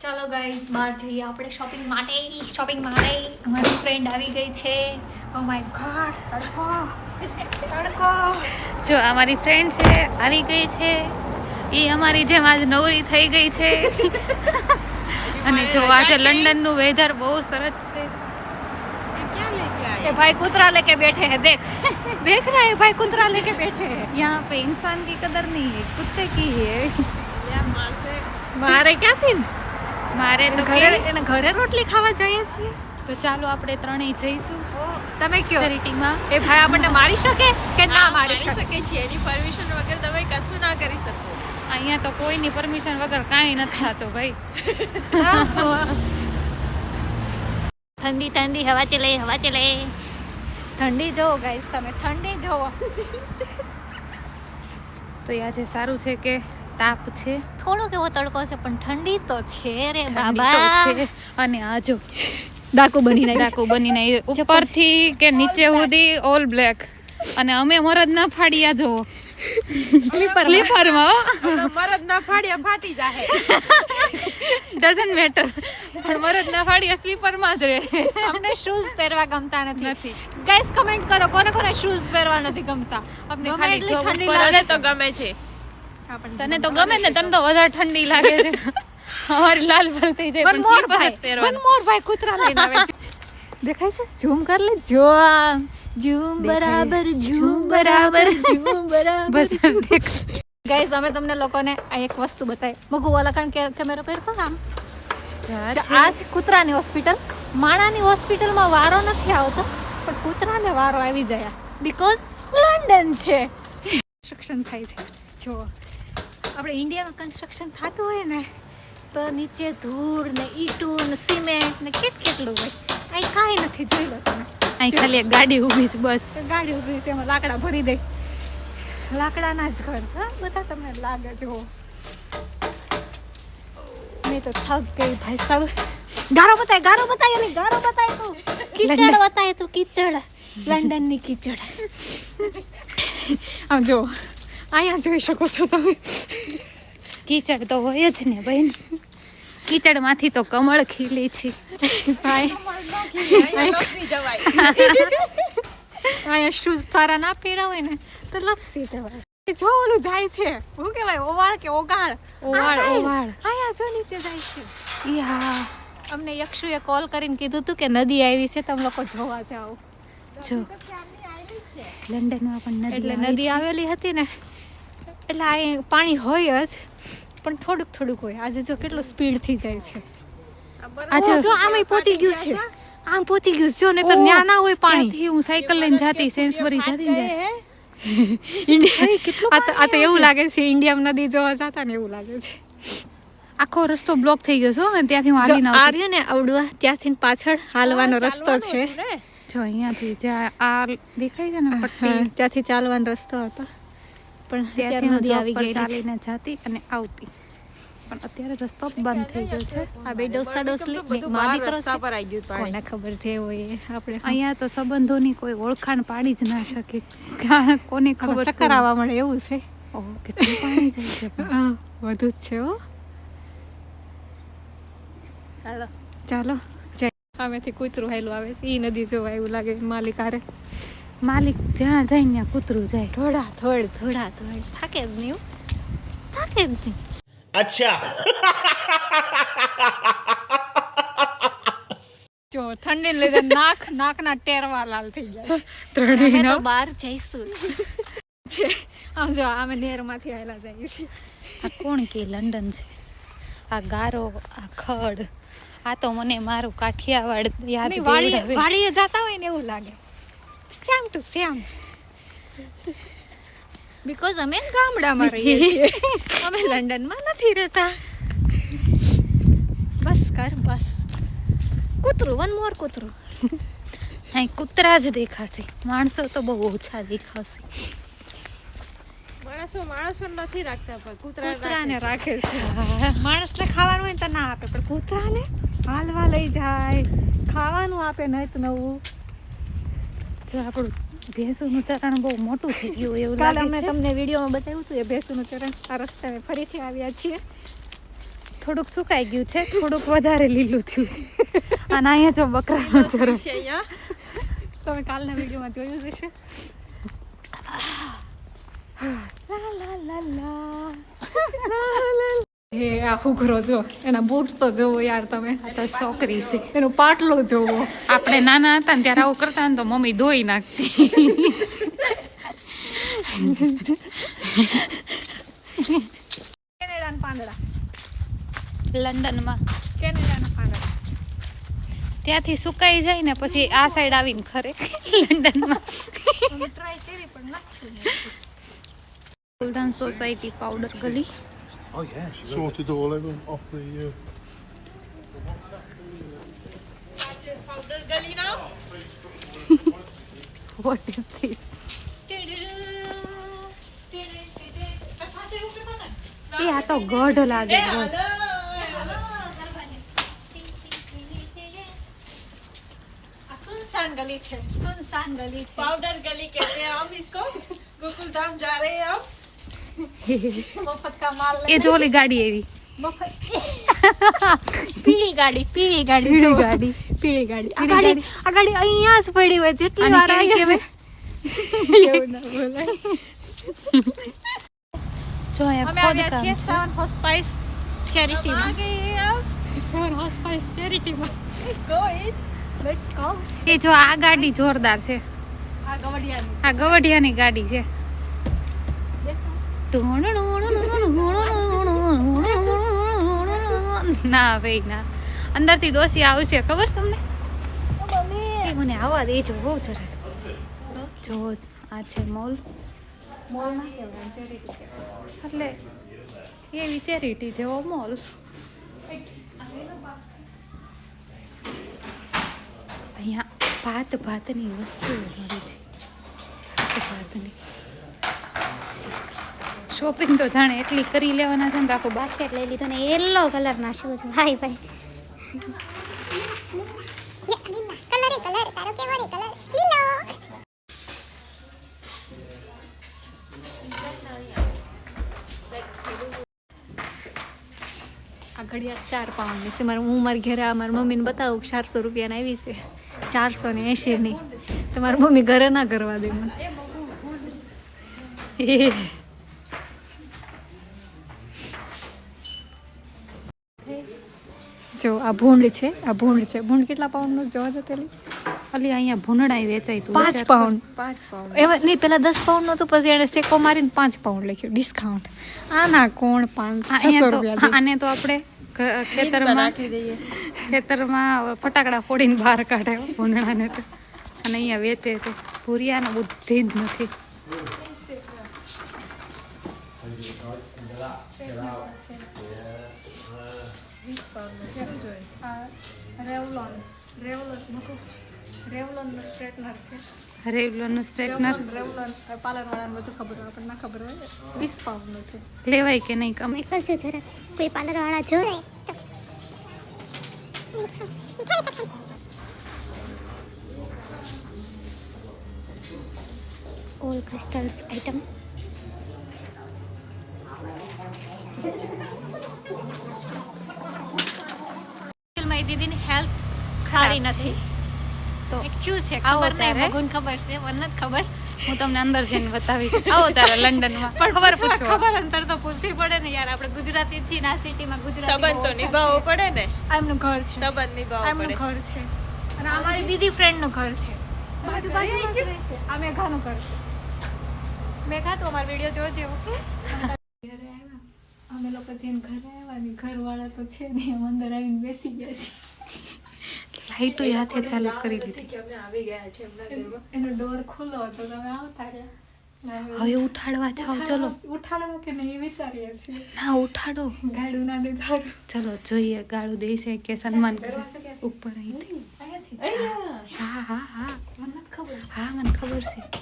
ચાલો ગાઈઝ બહાર જઈએ આપણે શોપિંગ માટે શોપિંગ માટે અમારી ફ્રેન્ડ આવી ગઈ છે ઓ માય ગોડ તડકો તડકો જો અમારી ફ્રેન્ડ છે આવી ગઈ છે એ અમારી જેમ આજ નવરી થઈ ગઈ છે અને જો આજે લંડનનું વેધર બહુ સરસ છે ये भाई कुतरा लेके बैठे हैं देख देख रहा है भाई कुतरा लेके बैठे हैं यहाँ पे इंसान की कदर नहीं है कुत्ते की है મારે ક્યાંથી મારે તો ઘરે એને ઘરે રોટલી ખાવા જઈએ છીએ? તો ચાલો આપણે ત્રણેય જઈશું. તમે કયો? ચેરિટીમાં. એ ભાઈ આપણને મારી શકે કે ના મારી શકે? છે. એની પરમિશન વગર તમે કશું ના કરી શકો. અહીંયા તો કોઈની પરમિશન વગર કાંઈ નથી થતું ભાઈ. ઠંડી ઠંડી હવા ચલે હવા ચલે. ઠંડી જોવો ગાઈસ તમે ઠંડી જોવો. તો આજે સારું છે કે તાપ છે? થોડોક એવો તડકો છે પણ ઠંડી તો છે રે બાબા. છે. અને આ જો ડાકુ બનીને ડાકુ આવી. ઉપરથી કે નીચે સુધી ઓલ બ્લેક અને અમે મરદ ના ફાડ્યા જો સ્લીપર સ્લીપરમાં મરદ ના ફાડ્યા ફાટી જાય ડઝન્ટ મેટર પણ મરદ ના ફાડ્યા સ્લીપરમાં જ રહે. અમને શૂઝ પહેરવા ગમતા નથી. નથી. ગાઈસ કમેન્ટ કરો કોને કોને શૂઝ પહેરવા નથી ગમતા? અમને ખાલી ઠંડી લાગે તો ગમે છે. તને તો ગમે ને તને તો. વધારે ઠંડી લાગે છે. અમારી લાલ ફલ થઈ જાય પણ મોર સ્લીપર પહેરવાનું. મોર ભાઈ કૂતરા લઈને આવે છે. દેખાય છે? ઝૂમ કર લે. જો આમ. ઝૂમ બરાબર ઝૂમ બરાબર. ઝૂમ બરાબર. બસ દેખ ગાઈઝ અમે તમને લોકોને આ એક વસ્તુ બતાવી. મગુ વાલા કારણ કે કેમેરો કરતો આમ? આ છે કૂતરાની હોસ્પિટલ. માણાની હોસ્પિટલમાં વારો નથી આવતો પણ કૂતરાને વારો આવી જાય. બીકોઝ લંડન છે. કન્સ્ટ્રક્શન થાય છે. જો આપણે ઇન્ડિયામાં કન્સ્ટ્રક્શન થતું હોય ને તો નીચે ધૂળ ને ઈટું ને સિમેન્ટ ને કેટ કેટલું હોય. અહીં કાંઈ નથી જોઈ લો તમે. અહીં ખાલી એક ગાડી ઊભી છે બસ. ગાડી ઊભી છે એમાં લાકડા ભરી દે. લાકડાના જ ઘર છે બધા તમને લાગે જો મેં તો થક ગઈ ભાઈ સાહેબ ગારો બતાય ગારો બતાય એની ગારો બતાય તું. કીચડ બતાય તું કીચડ. લંડનની કીચડ. આમ જો અહીંયા જોઈ શકો છો તમે. કીચડ તો હોય જ ને બેન. કીચડમાંથી તો કમળ ખીલી છે. ભાઈ. અહીંયા શૂઝ સારા ના પહેર્યા હોય ને તો લપસી જવાય. જોવાનું જો ઓલું જાય છે. શું કહેવાય? ઓવાળ કે ઓગાળ? ઓવાળ, ઓવાળ. અહીંયા જો નીચે જાય છે. ઈ હા અમને યક્ષુએ કોલ કરીને કીધું હતું કે નદી આવી છે તમે લોકો જોવા જાઓ. જો. લંડનમાં પણ નદી એટલે નદી આવેલી હતી ને. એટલે આ પાણી હોય જ. પણ થોડુંક થોડુંક હોય. આજે જો કેટલો સ્પીડથી જાય છે. આજે જો આમાં પહોંચી ગયું છે. આમ પહોંચી ગયું છે. ને તો ન્યા ના હોય પાણી. હું સાયકલ લઈને જાતી સેન્સબરી જાતી જાય. ઇન્ડિયા આ તો એવું લાગે છે ઇન્ડિયામાં નદી જોવા જતા ને એવું લાગે છે. આખો રસ્તો બ્લોક થઈ ગયો છે અને ત્યાંથી હું જો આવીને આર્યો ને આવડવા ત્યાંથી પાછળ હાલવાનો રસ્તો છે. જો અહીંયાથી જ્યાં આ દેખાય છે ને પટ્ટી. ત્યાંથી ચાલવાનો રસ્તો હતો. પણ ત્યાંથી હું જોબ આવી પર ગઈ ચાલીને જતી અને આવતી. પણ અત્યારે રસ્તો બંધ થઈ ગયો છે. આ બે ડોસા ડોસલી દીકરો રસ્તા છે. પર આવી ગયું પાણી કોને ખબર જે હોય આપણે. અહીંયા તો સંબંધોની કોઈ ઓળખાણ પાડી જ ના શકે. કોને ખબર ચક્કર આવવા મળે એવું છે. ઓહ, કેટલું પાણી જાય છે વધુ જ છે હો. ચાલો ચાલો જય. સામેથી કૂતરું હાયલું આવે છે. એ નદી જોવા એવું લાગે માલિક હારે. માલિક જ્યાં જાય ત્યાં કૂતરું જાય. થોડા થોડ થોડા થોડ. થાકે જ નહીં થાકે જ નહીં. અચ્છા. જો ઠંડી લીધે નાક ના ટેરવા લાલ થઈ ગયા ત્રણેય તો બહાર જઈશું છે આમ જો આમે નેરમાંથી આવેલા જાય છે આ કોણ કે લંડન છે? આ ગારો આ ખડ. આ તો મને મારું કાઠિયાવાડ યાદ વાડીએ જતા હોય ને એવું લાગે. સેમ ટુ સેમ બીકોઝ અમે ગામડામાં રહીએ છીએ. અમે લંડનમાં નથી રહેતા. બસ કર બસ. કૂતરું વન મોર કૂતરું. અહીં કૂતરા જ દેખાશે. માણસો તો બહુ ઓછા દેખાશે. માણસો માણસો નથી રાખતા પણ કૂતરા કૂતરાને રાખે છે. માણસને ખાવાનું હોય ને તો ના આપે પણ કૂતરાને હાલવા લઈ જાય. ખાવાનું આપે નહીં તો નવું. જો આપણું ભેંસુનું ચરણ બહુ મોટું થઈ ગયું એવું કાલે અમે તમને વિડીયોમાં બતાવ્યું હતું એ ભેંસુનું ચરણ આ રસ્તે અમે ફરીથી આવ્યા છીએ. થોડુંક સુકાઈ ગયું છે થોડુંક વધારે લીલું થયું છે. અને અહીંયા જો બકરાનું ચરણ. છે અહીંયા. તમે કાલના વિડીયોમાં જોયું હશે. લા લા લા લા. હે આ હુઘરો જો એના બૂટ તો જોવો યાર તમે. તો છોકરી છે એનો પાટલો જોવો. આપણે નાના હતા ને ત્યારે આવું કરતા ને તો મમ્મી ધોઈ નાખતી. કેનેડાના પાંદડા લંડનમાં. કેનેડાના પાંદડા. ત્યાંથી સુકાઈ જાય ને પછી આ સાઈડ આવીને ખરે લંડનમાં. અમે ટ્રાય કરી પણ નાખ્યું ગોલ્ડન સોસાયટી પાવડર ગલી. Oh yeah, sorted all over off the. Uh, powder ગલી ના વોટ ઇઝ ધીસ એ આ તો ગઢ લાગે ગઢ આ સુનસાન ગલી છે સુનસાન ગલી છે पाउडर गली कहते हैं हम इसको गोकुल धाम जा रहे हैं हम મફત કા માલ એ જો ઓલી ગાડી એવી. પીળી ગાડી પીળી ગાડી જો. ગાડી. પીળી ગાડી. આ ગાડી આ ગાડી અહીંયા જ પડી હોય જેટલી વાર આવી કે એવું ના બોલાય. જો અહીંયા ખોદકામ છે. સેવન હોસ્પાઇસ ચેરિટીમાં સેવન હોસ્પાઇસ ચેરિટીમાં ગો ઇટ લેટ્સ ગો એ જો આ ગાડી જોરદાર છે. આ ગવડિયાની. આ ગવડિયાની ગાડી છે. ના ભાઈ, ના. અંદરથી ડોસી આવશે, ખબર તમને? મને આવવા દે જો બહુ જોવો જો આ છે મોલ. એટલે એવી ચેરિટી જેવો મોલ. અહીંયા ભાત ભાતની વસ્તુઓ મળે છે. ભાત ભાતની. શોપિંગ તો જાણે એટલી કરી લેવાના છે ને આખું બાસ્કેટ લઈ લીધો ને યલો કલરના શૂઝ ભાઈ. ભાઈ આ ઘડિયાળ ચાર પાઉન્ડની છે. મારે હું મારી ઘરે આ મારી મમ્મીને બતાવું કે ચારસો રૂપિયાની આવી છે. ચારસો ને એંશીની. તો મારી મમ્મી ઘરે ના કરવા દે મને. જો આ ભૂંડ છે આ ભૂંડ છે. ભૂંડ કેટલા પાઉન્ડનું જોવા જતેલી અલી અહીંયા ભૂંડા વેચાય તું. પાંચ પાઉન્ડ પાંચ પાઉન્ડ એવા નહીં પહેલાં દસ પાઉન્ડ હતું પછી એને શેકો મારીને પાંચ પાઉન્ડ લખ્યું. ડિસ્કાઉન્ટ આના કોણ પાંચ છસો રૂપિયા આને તો આપણે ખેતરમાં ખેતરમાં ફટાકડા ફોડીને બહાર કાઢે ભૂંડાને તો. અને અહીંયા વેચે છે. ભૂરિયાને બુદ્ધિ જ નથી. રેવલોન રેવલોન મૂકું રેવલોનનું સ્ટ્રેટનર છે રેવલોનું સ્ટ્રેટનર રેવલોન પાર્લર વાળાને બધું ખબર હોય આપણને ના ખબર હોય વીસ પાઉન્ડનું છે લેવાય કે નહીં કમ કરજો જરા કોઈ પાર્લરવાળા જો ઓલ ક્રિસ્ટલ્સ આઇટમ મારી દીદીની હેલ્થ સારી નથી. તો એક છે ખબર નહીં મગુન ખબર છે મને ખબર. હું તમને અંદર જઈને બતાવીશ. આવો તારે લંડનમાં. પણ ખબર પૂછવા પૂછવા. ખબર અંતર તો પૂછવી પડે ને યાર. આપણે ગુજરાતી છીએ ને સિટીમાં ગુજરાતી સંબંધ તો નિભાવવો પડે ને? આ એમનું ઘર છે. સંબંધ આ નિભાવવો એમનું ઘર છે. અને અમારી બીજી ફ્રેન્ડનું ઘર છે. બાજુ બાજુમાં છે આ મેઘાનું ઘર છે. મેઘા તો અમારો વીડિયો જોજે ઓકે અમે લોકો જેમ ઘરે આવ્યા ને ઘરવાળા તો છે ને એમ અંદર આવીને બેસી ગયા છે. લાઈટો હાથે ચાલુ કરી દીધી. કે અમે આવી ગયા છે એનો ડોર ખુલ્લો હતો તમે આવતા રહ્યા. હવે ઉઠાડવા જાઓ ચલો. ઉઠાડવા કે નહીં એ વિચારીએ છીએ. ના ઉઠાડો. ગાડું ના દે ચલો જોઈએ ગાળું છે કે સન્માન કરે. ઉપર અહીંથી. હા હા હા. મને ખબર. હા મને ખબર છે.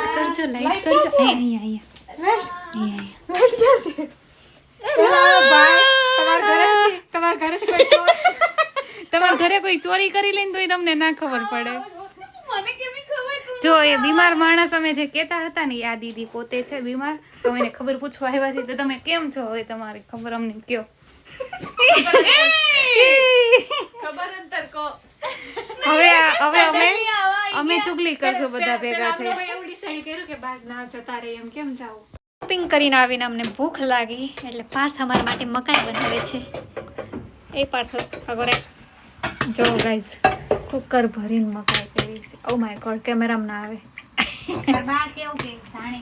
લાઈટ કરજો લાઈટ કરજો. અહીંયા અહીંયા. લાઈટ તમારા ઘરે કોઈ ચોરી કરી લઈને તોય તમને ના ખબર પડે. જો એ બીમાર માણસ અમે જે કહેતા હતા ને આ દીદી પોતે છે બીમાર તો એને ખબર પૂછવા આવ્યા છે તો તમે કેમ છો? હવે તમારે ખબર અમને કયો. કહો હવે હવે અમે અમે ચુગલી કરશું બધા ભેગા થઈ. ડિસાઈડ કર્યું કે બહાર ના જતા રહે એમ કેમ જાવું? શોપિંગ કરીને આવીને અમને ભૂખ લાગી એટલે પાર્થ અમારા માટે મકાઈ બનાવે છે. એ પાર્થ અગરે. જો ગાઈઝ કુકર ભરીને મકાઈ કરી છે. ઓ માય ગોડ કેમેરામાં ના આવે. બા કેવું કે જાણે